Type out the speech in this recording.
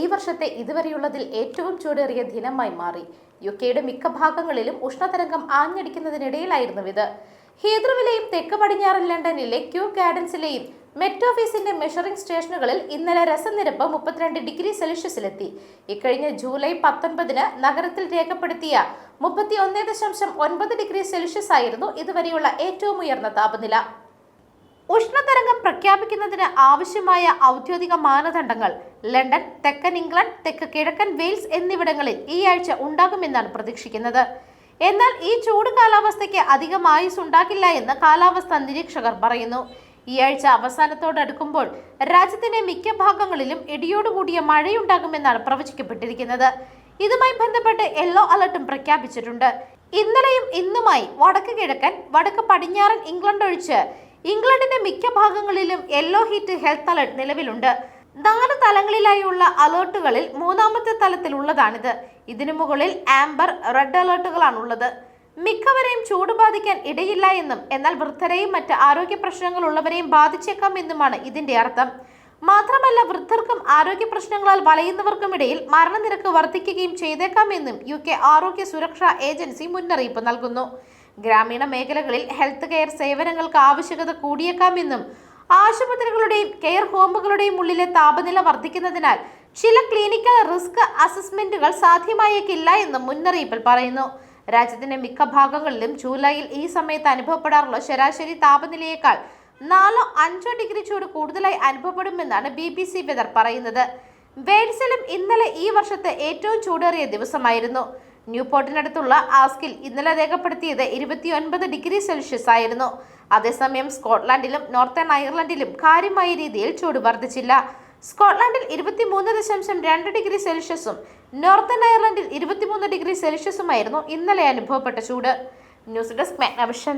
ഈ വർഷത്തെ ഇതുവരെയുള്ളതിൽ ഏറ്റവും ചൂടേറിയ ദിനമായി മാറി. യു കെയുടെ മിക്ക ഭാഗങ്ങളിലും ഉഷ്ണതരംഗം ആഞ്ഞടിക്കുന്നതിനിടയിലായിരുന്നു ഇത്. ഹീദ്രുവിലെയും തെക്ക് പടിഞ്ഞാറൻ ലണ്ടനിലെ ക്യൂ ഗാർഡൻസിലെയും മെറ്റ് ഓഫീസിന്റെ മെഷറിംഗ് സ്റ്റേഷനുകളിൽ ഇന്നലെ രസനിരപ്പ് മുപ്പത്തിരണ്ട് ഡിഗ്രി സെൽഷ്യസിലെത്തി. ഇക്കഴിഞ്ഞ ജൂലൈ പത്തൊൻപതിന് നഗരത്തിൽ രേഖപ്പെടുത്തിയ മുപ്പത്തി ഒന്ന് ദശാംശം ഒൻപത് ഡിഗ്രി സെൽഷ്യസ് ആയിരുന്നു ഇതുവരെയുള്ള ഏറ്റവും ഉയർന്ന താപനില. ഉഷ്ണതരംഗം പ്രഖ്യാപിക്കുന്നതിന് ആവശ്യമായ ഔദ്യോഗിക മാനദണ്ഡങ്ങൾ ലണ്ടൻ തെക്കൻ ഇംഗ്ലണ്ട് തെക്ക് കിഴക്കൻ വെയിൽസ് എന്നിവിടങ്ങളിൽ ഈ ആഴ്ച ഉണ്ടാകുമെന്നാണ് പ്രതീക്ഷിക്കുന്നത്. എന്നാൽ ഈ ചൂട് കാലാവസ്ഥയ്ക്ക് അധികം ആയുസ് ഉണ്ടാകില്ല എന്ന് കാലാവസ്ഥാ നിരീക്ഷകർ പറയുന്നു. ഈ ആഴ്ച അവസാനത്തോടടുക്കുമ്പോൾ രാജ്യത്തിന്റെ മിക്ക ഭാഗങ്ങളിലും ഇടിയോടുകൂടിയ മഴയുണ്ടാകുമെന്നാണ് പ്രവചിക്കപ്പെട്ടിരിക്കുന്നത്. ഇതുമായി ബന്ധപ്പെട്ട് യെല്ലോ അലർട്ടും പ്രഖ്യാപിച്ചിട്ടുണ്ട്. ഇന്നലെയും ഇന്നുമായി വടക്ക് കിഴക്കൻ വടക്ക് പടിഞ്ഞാറൻ ഇംഗ്ലണ്ട് ഒഴിച്ച് ഇംഗ്ലണ്ടിന്റെ മിക്ക ഭാഗങ്ങളിലും യെല്ലോ ഹീറ്റ് ഹെൽത്ത് അലർട്ട് നിലവിലുണ്ട്. നാല് തലങ്ങളിലായുള്ള അലേർട്ടുകളിൽ മൂന്നാമത്തെ തലത്തിലുള്ളതാണിത്. ഇതിനു മുകളിൽ ആംബർ റെഡ് അലേർട്ടുകളാണുള്ളത്. മിക്കവരെയും ചൂട് ബാധിക്കാൻ ഇടയില്ല എന്നും എന്നാൽ വൃദ്ധരെയും മറ്റ് ആരോഗ്യ പ്രശ്നങ്ങളുള്ളവരെയും ബാധിച്ചേക്കാം എന്നുമാണ് ഇതിന്റെ അർത്ഥം. മാത്രമല്ല വൃദ്ധർക്കും ആരോഗ്യ പ്രശ്നങ്ങളാൽ വലയുന്നവർക്കുമിടയിൽ മരണനിരക്ക് വർദ്ധിക്കുകയും ചെയ്തേക്കാമെന്നും യു കെ ആരോഗ്യ സുരക്ഷാ ഏജൻസി മുന്നറിയിപ്പ് നൽകുന്നു. ഗ്രാമീണ മേഖലകളിൽ ഹെൽത്ത് കെയർ സേവനങ്ങൾക്ക് ആവശ്യകത കൂടിയേക്കാമെന്നും ആശുപത്രികളുടെയും കെയർ ഹോമുകളുടെയും ഉള്ളിലെ താപനില വർദ്ധിക്കുന്നതിനാൽ ചില ക്ലിനിക്കൽ റിസ്ക് അസസ്മെന്റുകൾ സാധ്യമായേക്കില്ല എന്നും മുന്നറിയിപ്പിൽ പറയുന്നു. രാജ്യത്തിന്റെ മിക്ക ഭാഗങ്ങളിലും ജൂലൈയിൽ ഈ സമയത്ത് അനുഭവപ്പെടാറുള്ള ശരാശരി താപനിലയേക്കാൾ നാലോ അഞ്ചോ ഡിഗ്രി ചൂട് കൂടുതലായി അനുഭവപ്പെടുമെന്നാണ് ബി ബി സി വെതർ പറയുന്നത്. വെയിൽസിലും ഇന്നലെ ഈ വർഷത്തെ ഏറ്റവും ചൂടേറിയ ദിവസമായിരുന്നു. ന്യൂപോർട്ടിനടുത്തുള്ള ആസ്കിൽ ഇന്നലെ രേഖപ്പെടുത്തിയത് ഇരുപത്തിയൊൻപത് ഡിഗ്രി സെൽഷ്യസ് ആയിരുന്നു. അതേസമയം സ്കോട്ട്ലാൻഡിലും നോർത്തേൺ അയർലൻഡിലും കാര്യമായ രീതിയിൽ ചൂട് വർദ്ധിച്ചില്ല. സ്കോട്ട്ലാൻഡിൽ ഇരുപത്തിമൂന്ന് ദശാംശം രണ്ട് ഡിഗ്രി സെൽഷ്യസും നോർത്തേൺ അയർലൻഡിൽ ഇരുപത്തിമൂന്ന് ഡിഗ്രി സെൽഷ്യസുമായിരുന്നു ഇന്നലെ അനുഭവപ്പെട്ട ചൂട്. News desk Magnavision.